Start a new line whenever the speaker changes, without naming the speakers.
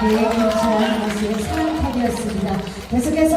아, 네, 김치환 가수의 사랑탑이었습니다. 계속해서